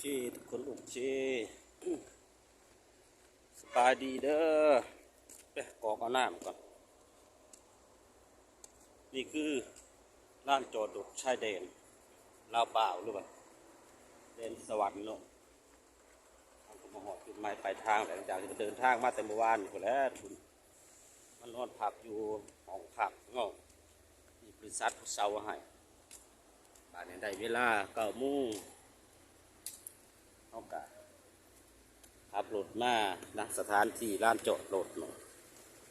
เคทุกคนโอเคสบายดีเด้อไปกอกเอาน้ำก่อน นี่คือร้านจอดรถชายแดนลาวเปล่าวหรือเปล่าแดนสวรรค์เนาะทางผมมาหอดจุดหมายปลายทางแต่หลังจากที่เดินทางมาแต่เมื่อวานอยู่แล้วคุณมันนอนพักอยู่ห้องพักเนาะมีบริษัทผู้เช่าให้บ้านนี้ได้เวลาเก้าโมง เอากะขับรถมานะสถานที่ร้านจอดรถเนาะ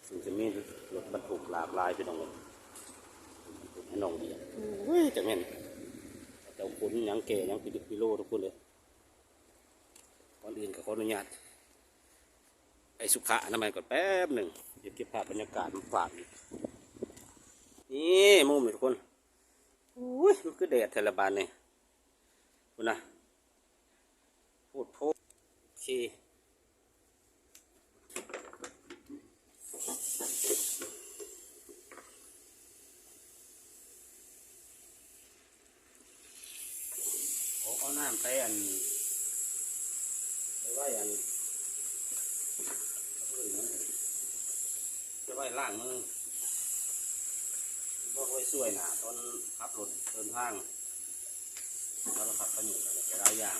ซึ่งจะมีรถบรรทุกหลากหลายพี่น้องเลยให้น้องเดียวเฮ้ยจะแม่นเจ้าคุณยังแก่ยังปิดพิโลทุกคนเลยก่อนอื่นก็ขออนุญาตไปสุขะน้ำมันก่อนแป๊บหนึ่งเดี๋ยวเก็บภาพบรรยากาศมาฝากนี่มุมทุกคนอุ้ยมันคือแดดเทลบานนี่คุณนะ พูดโพดโอเคเอาน้ำไปอันไปไว้อันไปไว้ล่างมือบอกไว้ช่วยหนาตอนขับรถเดินทางแล้วเราขับไปอยู่กันหลายอย่าง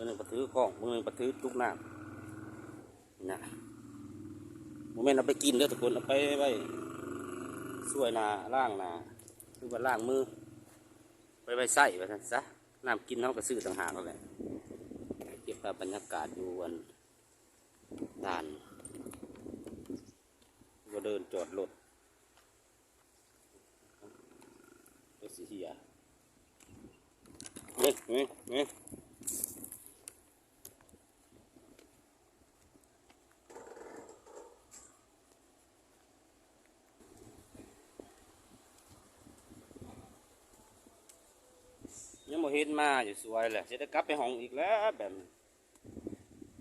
มือหนึ่งปะถือกล้องมือหนึ่งปะถือลูกน้ำนะโมเมนต์เอาไปกินเด้อทุกคนเอาไปไว้ช่วยนาล่างนาคือว่าล่างมือ ไปไว้ใส่ไปซะซะน้ำกินเขาก็ซื้อต่างหากนั่นแหละเก็บภาพบรรยากาศอยู่วันด่านก็เดินจอดรถรถสีเหียเนี่ยเนี่ยเนี่ย เห็นมาอยู่สวยแหละจะได้กลับไปห้องอีกแล้วแบบ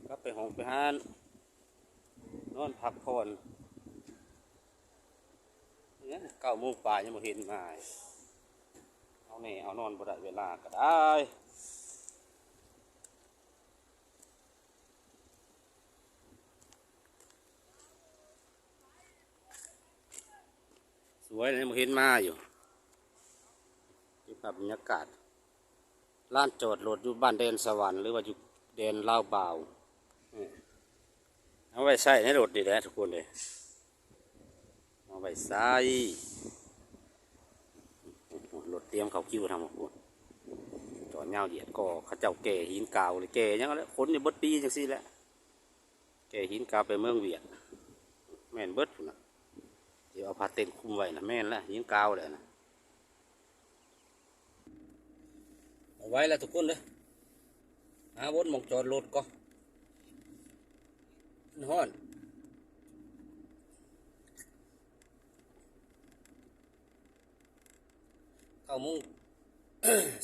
กลับไปห้องไปหานนอนพักผ่อนเนี่ยเก้าโมงป่ายยังบ่เห็นมาเอาแน่เอานอนบ่ได้เวลาก็ได้สวยเลยยังบ่เห็นมาอยู่นี่ภาพบรรยากาศ ร้านจอดรถอยู่บ้านแดนสวรรค์หรือว่าอยู่แดนลาวบ่าวเอาไว้ใส่ในรถดีแหละทุกคนเลยเอาไว้ใส่รถเตรียมเขาคิวทำหมดจอดเงาเหยียดก็ขาเจ้าแก่หินกาวเลยแก่ยังแล้วคนอยู่เบิดปีจังซี่แหละแก่หินกาวไปเมืองเวียดแม่นเบิดนะเดี๋ยวเอาผ้าเต็นคุมไว้นะแม่นละหินกาวเลยนะ เอาไว้แล้วทุกคนเลยหาวนมองจอดรถก็นฮ้อนเก้าโมง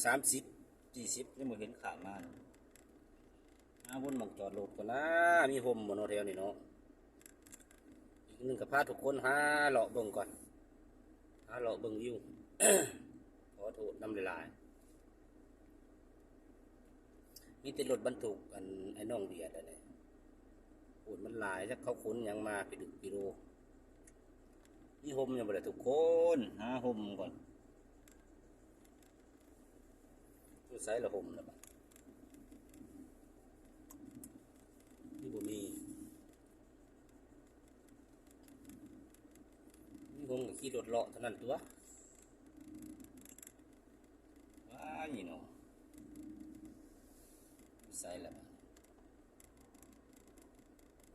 สามสิบสี่สิบยังไม่เห็นขามมาหาวนมองจอดรถก่อนนะมีห่มบนโนเทลนี่เนาะอีกหนึ่งกับพาทุกคนหาเลาะเบิ่งก่อนหาเลาะเบิ่งวิวขอโทษน้ำลายๆ มีแต่รถบรรทุกอันไอ้น้องเดียดอะไรโอดมันหลายถ้าเขาขนยังมาไปดึกกิโลนี่ห่มยังบ่ได้ทุกคนหาห่มก่อนตัวใส่ละห่มนะบัดนี่บ่มีนี่ห่มกับขี่รถเลาะเท่านั้นตัวว้ายนี่เนาะ ใซส์ละ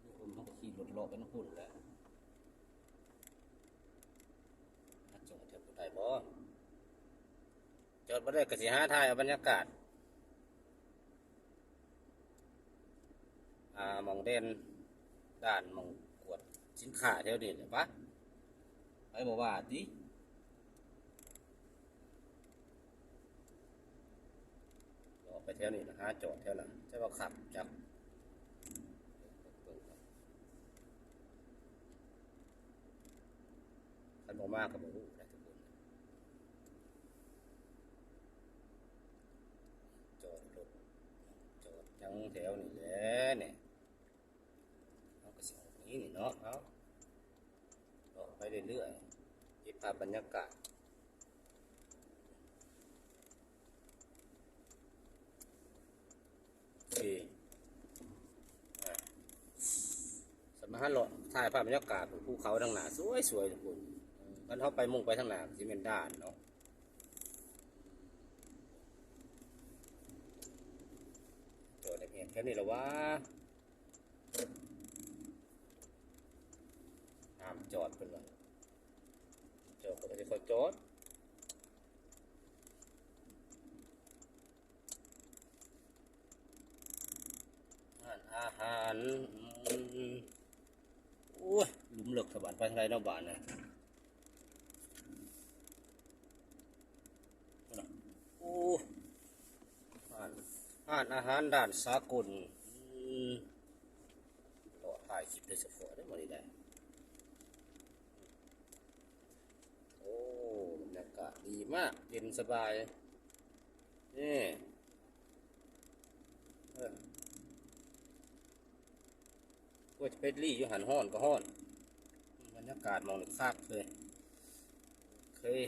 นี่ผมต้องขี่รถเลาะกันหุ่นแล้วจงเถิดบผู้ใดบ่จอดบ่ได้กสิหาไทยเอาบรรยากาศ อ่ามองเด่นด่านมองกวดสินค้าแถวนี้เลยปะไปบอกว่าติ แถวนี้นะฮะจอดแถวนั้นใช่ว่าขับจับคันบอมากกับบอกรู้ได้ทุกคนจอดรถจอดจังแถวนี่แหละเนี่ยเอาก็สิออกนี้นี่เนาะเอาออไปเรื่อยๆเก็บภาพบรรยากาศโอเคอะ สมาร์ทหลถ่ายภาพบรรยากาศภูเขาทางหน้าสวยสวยทุกคนกันเขาไปมุ่งไปทางหน้าสิเป็นด้านเนาะจอดในเพจแค่นี้ละวะห้ามจอดเป็นวะจอดก็ไม่ได้ค่อยจอดอาหารอาหารอืมโอ้ยหลุมเหลือกสะบันไป ทางไรเนาะบ้านนะโอ้อ่านอาหารอาหารด้านสากลต่อถ่ายคลิปโดยเฉพาะได้มาดีได้โอ้บรรยากาศดีมากเย็นสบายนี่เออว่าจะไปรี่อยู่หันห้อนก็ห้อน รรยากาศมองหนึ่งคักเลยเคย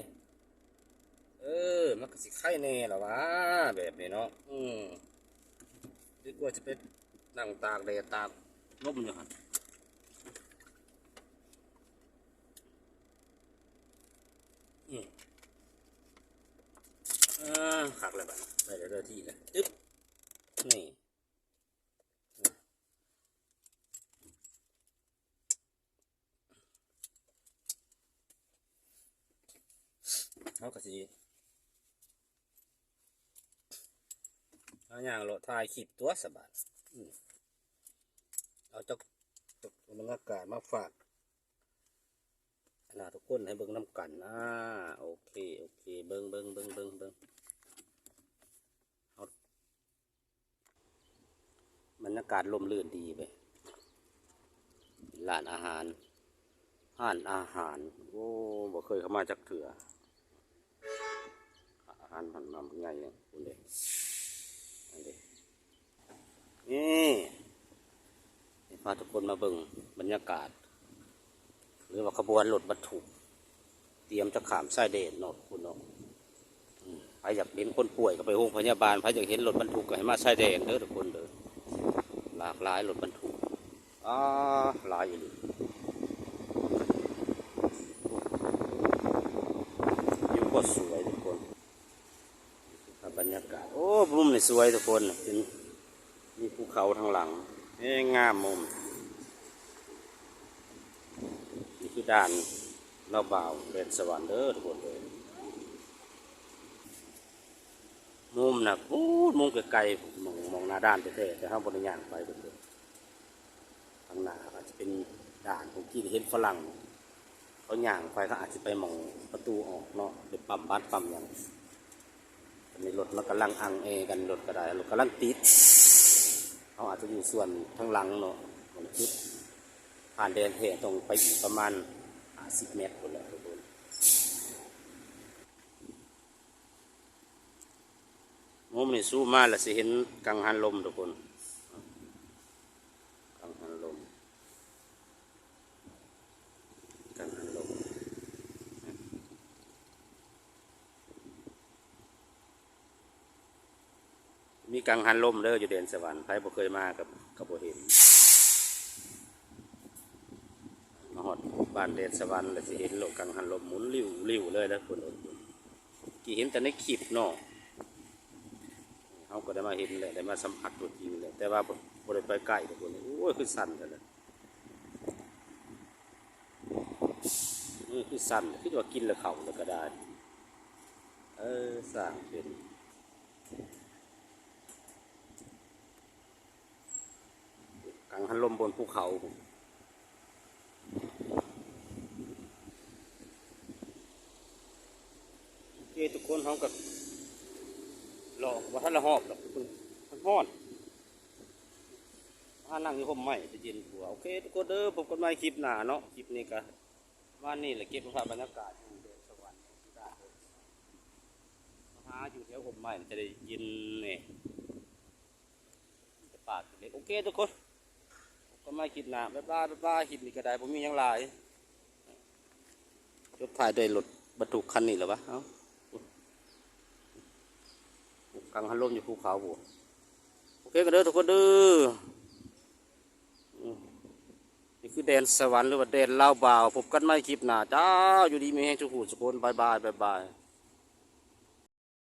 เออ มันก็สิไข่แน่หรอวะแบบนี้เนาะอืมดีกว่าจะเป็นนั่งตากแดดตากลมอยู่หันอืมอ่าขักเลยบัดไปเดี๋ยวเดี๋ยวที่เลยตึ๊บ นี่เขาก็สิ เอาอย่างโหลดถ่ายคลิปตัวสบายเอาจากจากบรรยากาศมาฝากนะทุกคนให้เบิ่งน้ำกันอ่าโอเคโอเค เบิ่งเบิ่งเบิ่งเบิ่งเบิ่งเอาบรรยากาศลมลื่นดีไปร้านอาหารห้านอาหาร โอ้บ่เคยเข้ามาจากเถื่ออาหารมันมาเป็นไงเนี่ยคุณเด็ก นี่พาทุกคนมาเบิ่งบรรยากาศ หรือว่าขบวนรถบรรทุกเตรียมจะขามสายเดนนาะคุณเนาะอืมใครอยากเห็นคนป่วยก็ไปโรงพยาบาลใครอยากเห็นรถบรรทุกก็ให้มาสายเดนเด้อทุกคนเด้อหลากหลายรถบรรทุกอ่าหลายอยู่เลยอยู่ก็สวยทุกคน บรรยากาศ โอ้มุมนี่ สวยทุกคนเป็นมีภูเขาทางหลังเอ้งามมุมนี่คือด่านเราบ่าวเดนสวรรค์เด้อทุกคนเลยมุมนะพูดมุมไกลๆมองมองหน้าด้านแท้ๆแต่ห้ามบริญญางไปเพิ่นเด้อทางหน้าอาจจะเป็นด่านของที่เห็นฝรั่งเขาย่างไปเขาอาจจะไปมองประตูออกเนาะไปปั๊มบัสปั๊มหยัง อันนี้รถมันกำลังอังเอกันรถก็ได้รถกำลังติดเขาอาจจะอยู่ส่วนทั้งหลังเนาะมันคิดผ่านแดนเหตุตรงไปอีกประมาณสิบเมตรคนละทุกคนมุมนี่สู้มาแล้วสิเห็นกังหันลมทุกคนกังหันลมกังหันลม มี กังหันลมเด้ออยู่เด่นสวรรค์ใครบ่เคยมากับกับบ่เห็นมาฮอดบ้านเด่นสวรรค์แล้วสิเห็นโลกกังหันลมหมุนริ้วริ้วเลยแล้วคนเอิ้นกี่เห็นแต่ในคลิปนาะเขาก็ได้มาเห็นแหละได้มาสัมผัสตัวจริงเลยแต่ว่าบ่บ่ได้ไปใกล้ทุกคนโอ้ยคือสั่นกันเลยนี่คือสั่นคือว่ากินแล้วเข่าแล้วก็ได้ เออสร้างเป็น กังหันลมบนภูเขาผมโอเคทุกคนเขากับรอว่าท่านละหอบหรอกมันฮ้อนถ้านั่งอยู่ห่มไม้จะเย็นกว่าโอเคทุกคนเด้อผมกันใหม่คลิปหน้าเนาะคลิปนี้ก็ว่านี่แหละเก็บภาพบรรยากาศอยู่เดนสวรรค์ที่ด้าหาอยู่แถวห่มไม้จะได้ย็นเนี่ยจะปาดเล็กโอเคทุกคน ก็ไม่คลิปหน้าบ๊ายบายบ๊ายบายคลิปนี้ก็ได้ผมมีหยังหลายจบถ่ายด้วยรถบรรทุกคันนี้หรอวะเอ้ากังหันลมอยู่ภูเขาบัวโอเคกันเด้อทุกคนเด้อนี่คือแดนสวรรค์หรือว่าแดนลาวบ่าวพบกันใหม่คลิปหน้าจ้าอยู่ดีมีแห้งจุกหูสุกคนบายบายบายบาย